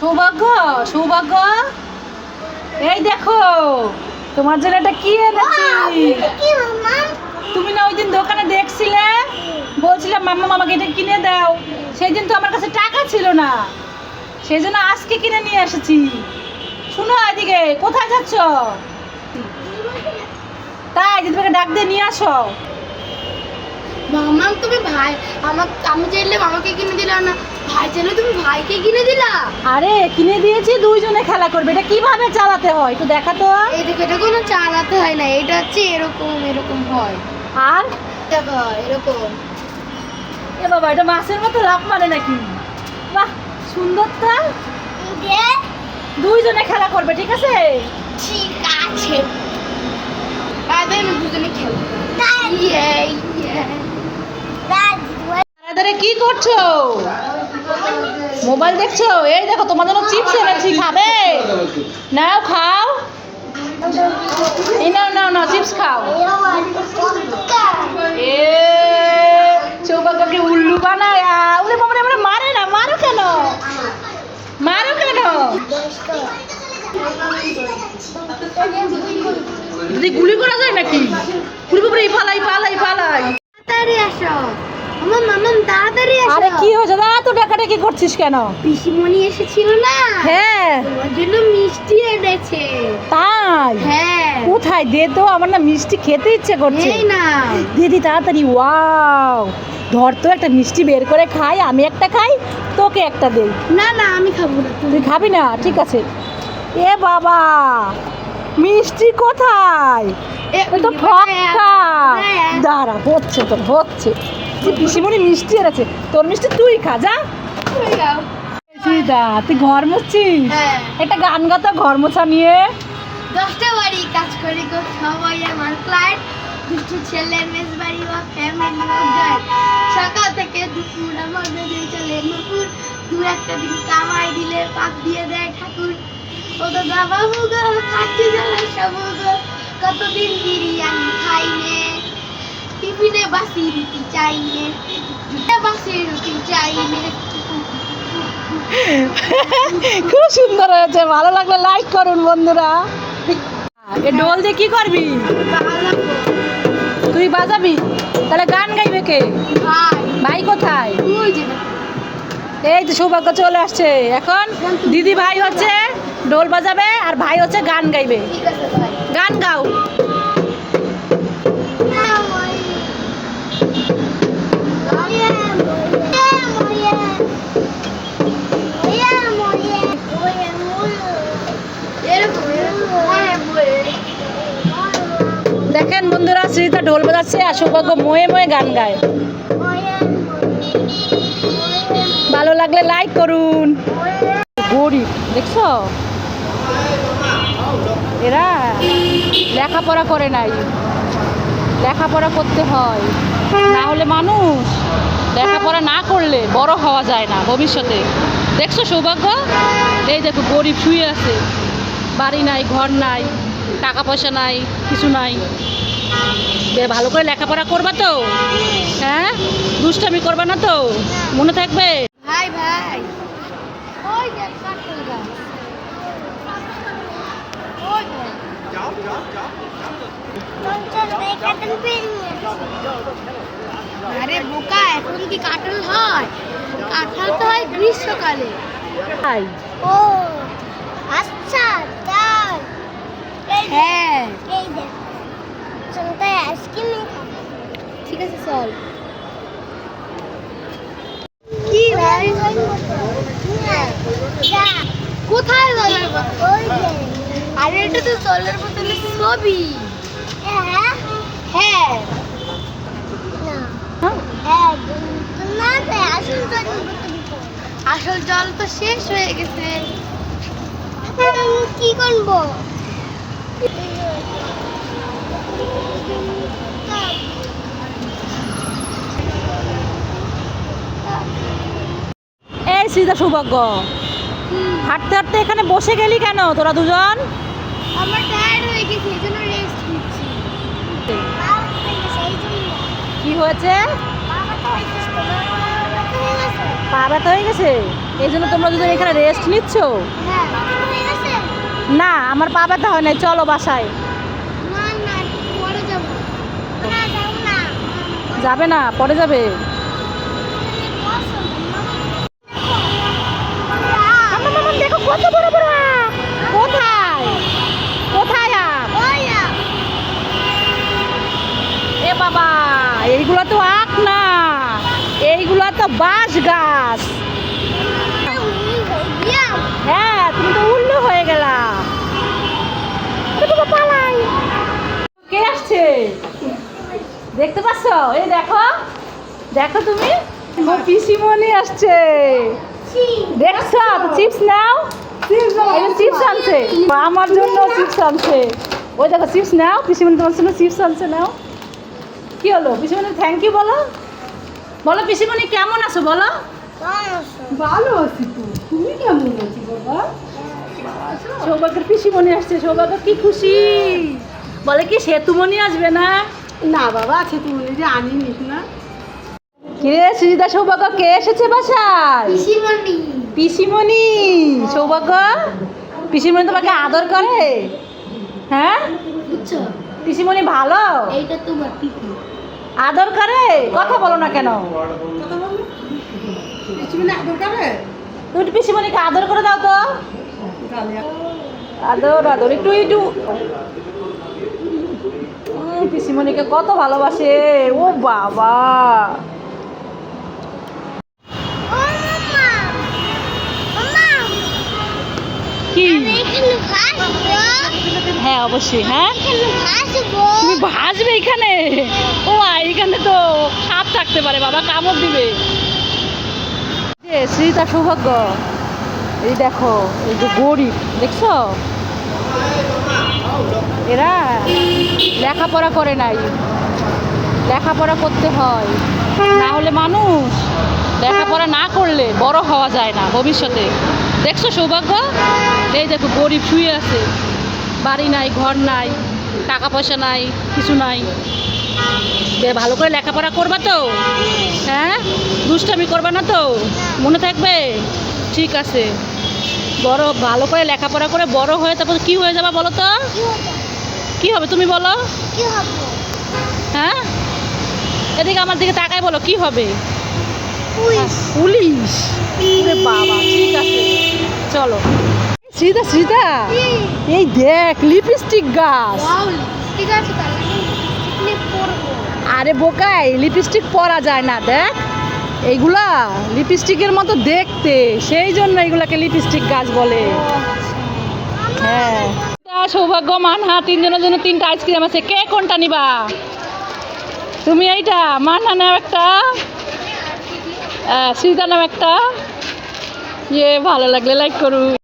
সৌভাগ্য সৌভাগ্য। এই দেখো তোমার জন্য এটা কি এনেছি? তুমি না ওই দিন দোকানে দেখছিলে? বলছিলাম মাম্মা মামাকে এটা কিনে দাও। সেই দিন তো আমার কাছে টাকা ছিল না। সেই জন্য আজকে কিনে নিয়ে এসেছি। শুনো এদিকে কোথায় যাচ্ছ? তাই তোমাকে ডাক দিয়ে নিয়ে আসো। মামা তুমি ভাই আমাকে আমি চাইলে মামাকে কিনে দিলা না। ভাই চাইলে তুমি ভাইকে কিনে দিলা? আরে কিনে দিয়েছি দুইজনে খেলা করবে। এটা কীভাবে চালাতে হয়? একটু দেখা তো। এই দেখো এটা কোনো চালাতে হয় না এটা হচ্ছে এরকম এরকম হয়। আর? দেখো এরকম। এ বাবা এটা মাছের মতো লাভ মানে নাকি? বাহ সুন্দর তো দুইজনে খেলা করবে ঠিক আছে? ঠিক আছে। আমি দুজনে খেলব। ইয়ে ইয়ে। দাদারে কি করছ? মোবাইল দেখছ? এই দেখো তোমার জন্য চিপস এনেছি, খাবে? নাও, খাও। এই নাও নাও নাও, চিপস খাও। এ সৌভাগ্যকে উল্লু বানায়। উলে বাবা আমরা মারে না, মারো কেন? মারো কেন? যদি গুলি করা যায় নাকি? গুলি বাবা পালাই পালাই পালাই। তাড়াতাড়ি আসো। আমার মামা তাড়াতাড়ি আসো আরে কি হয়েছে দাদা তো ডাকাডাকি করছিস কেন পিসিমণি এসেছিল না হ্যাঁ তোমার জন্য মিষ্টি এনেছে তাই হ্যাঁ কোথায় দে তো আমার না মিষ্টি খেতে ইচ্ছে করছে এই না দিদি তাড়াতাড়ি ওয়াও ধর তো একটা মিষ্টি বের করে খাই আমি একটা খাই তোকে একটা দেই না না আমি খাব না তুই খাবি না ঠিক আছে এ বাবা মিষ্টি কোথায় তো হ্যাঁ, ফক্কা হ্যাঁ। দাঁড়া হচ্ছে তোর হচ্ছে তুই পিসিমণি মিষ্টি এনেছে তোর মিষ্টি তুই খা যা। সুইদা তুই ঘর মুছছিস? হ্যাঁ। একটা গান গাতো ঘর মোছা নিয়ে। দশটা বাড়ি কাজ করি গো সবাই আমার ক্লায়েন্ট দুষ্টু ছেলের মেস বাড়ি ও ফ্যামিলি যায়। সকাল থেকে দুপুর আমাদের দিয়ে চলে নুপুর দু একটা দিন কামাই দিলে পাক দিয়ে দেয় ঠাকুর। ও তো বাবা মুগো খাচ্ছি জ্বালা সব গো। কতদিন বিরিয়ানি খাইনে টিফিনে বাসি রুটি চাইনে বাসি রুটি চাইনে খুব সুন্দর হয়েছে ভালো লাগলে লাইক করুন বন্ধুরা। এ ডোল দিয়ে কি করবি? ভালো তুই বাজাবি? তাহলে গান গাইবে কে? ভাই। ভাই কোথায়। এই তো সৌভাগ্য চলে আসছে। এখন দিদি ভাই হচ্ছে ডোল বাজাবে আর ভাই হচ্ছে গান গাইবে। ঠিক আছে ভাই। গান গাও। দেখেন বন্ধুরা শ্রীতা ঢোল বাজাচ্ছে আর সৌভাগ্য ময়ে ময়ে গান গায়। ভালো লাগলে লাইক করুন। গরিব, দেখছ? এরা লেখাপড়া করে নাই। লেখাপড়া করতে হয়। না হলে মানুষ লেখাপড়া না করলে বড় হওয়া যায় না ভবিষ্যতে। দেখছ সৌভাগ্য? এই দেখো, গরিব শুয়ে আছে। বাড়ি নাই, ঘর নাই। টাকা পয়সা নাই কিছু নাই। ভালো করে লেখাপড়া করবা তো? হ্যাঁ? দুষ্টামি করবা না তো? মনে থাকবে? ভাই ভাই। ওই দেখ কাটল গাছ। ওই দেখ আরে বোকা এখন কি কাটল হয়? কাঁঠাল তো হয় গ্রীষ্মকালে। ও আচ্ছা হ্যাঁ। এই দেখ চলতে আইসক্রিম ঠিক আছে চল। কি ভাই কোথায় জলের বোতল ওই যে। আরে এটা তো জলের বোতলের ছবি। হ্যাঁ? হ্যাঁ। না। হ্যাঁ। হ্যাঁ আসল জল তো শেষ হয়ে গেছে। কি করব? এই সীতা সৌভাগ্য। হাঁটতে হাঁটতে এখানে বসে গেলি কেন তোরা দুজন? আমার টায়ার্ড হয়ে গেছে এই জন্য রেস্ট নিচ্ছি। কি হয়েছে? হয়ে পা ব্যথা হয়ে গেছে? এই জন্য তোমরা যদি এখানে রেস্ট নিচ্ছ? হ্যাঁ। না আমার পা ব্যথা হয় নাই চলো বাসায়। না না যাব। না যাব না। যাবে না পরে যাবে। মামা, মামা, দেখো কত বড় বড় কোথায়? কোথায় এ বাবা এইগুলো তো আখ না। এইগুলো তো বাঁশ গাছ হ্যাঁ তুমি তো উল্লু হয়ে গেলা এ বাবা, পালাই কে দেখতে পাচ্ছ? এই দেখো। দেখো তুমি। পিসিমণি আসছে। দেখছ? চিপস নাও। চিপস আনছে। আমার জন্য চিপস আনছে। ওই দেখো চিপস নাও। পিসিমণি তোমার জন্য চিপস আনছে নাও। কি হলো? পিসিমণি থ্যাংক ইউ বলো। বলো পিসিমণি কেমন আছো? বলো। ভালো আছি। তো। তুমি কেমন আছো বাবা? সৌভাগ্যের পিসিমণি আসছে। সৌভাগ্য কি খুশি। বলে কি সেতুমণি আসবে না? না বাবা আছে তুমি যে আনিনিস না। কিরে সুজিতা সৌভাগ্য কে এসেছে বাসায়? পিসিমণি। পিসিমণি সৌভাগ্য? পিসিমণি তোমাকে আদর করে? হ্যাঁ? বুঝছ? পিসিমণি ভালো? এইটা তোমার পিপি আদর করে? কথা বলো না কেন? কথা বলো। কিছু না দরকারে তুমি একটু পিসিমণিকে আদর করে দাও তো। আদর আদর একটু একটু। পিসিমণিকে কত ভালোবাসে। ও বাবা। কি? হ্যাঁ অবশ্যই হ্যাঁ। তুমি ভাসবে এখানে? ও এখানে তো সাপ থাকতে পারে, বাবা কামড় দিবে। শ্রীতা সৌভাগ্য, এই দেখো, এই যে গরিব, দেখছ? এরা লেখাপড়া করে নাই। লেখাপড়া করতে হয়। না হলে মানুষ লেখাপড়া না করলে বড় হওয়া যায় না ভবিষ্যতে। দেখছ সৌভাগ্য? এই দেখো, গরিব শুয়ে আছে। বাড়ি নাই, ঘর নাই, টাকা পয়সা নাই, কিছু নাই। ভালো করে লেখাপড়া করবা তো। হ্যাঁ? দুষ্টামি করবা না তো? মনে থাকবে? ঠিক আছে। বড়, ভালো করে লেখাপড়া করে বড় হয়ে তারপর কি হয়ে যাবা বলো তো? কি হবে তুমি বলো? কি হবে? হ্যাঁ? এদিকে আমার দিকে তাকায় বলো কি হবে? পুলিশ। পুলিশ? বাবা ঠিক আছে। চলো। শ্রীতা শ্রীতা এই। দেখ লিপস্টিক গাছ। আরে বোকাই লিপস্টিক পরা যায় না দেখ। এইগুলা লিপস্টিকের মতো দেখতে। সেই জন্য এগুলাকে লিপস্টিক গাছ বলে। হ্যাঁ। তা সৌভাগ্য মানহা তিনজনের জন্য তিনটা আইসক্রিম আছে। কে কোনটা নিবা? তুমি এইটা মানহা নাম একটা আহ, নাম একটা। ইয়ে ভালো লাগলে লাইক করু।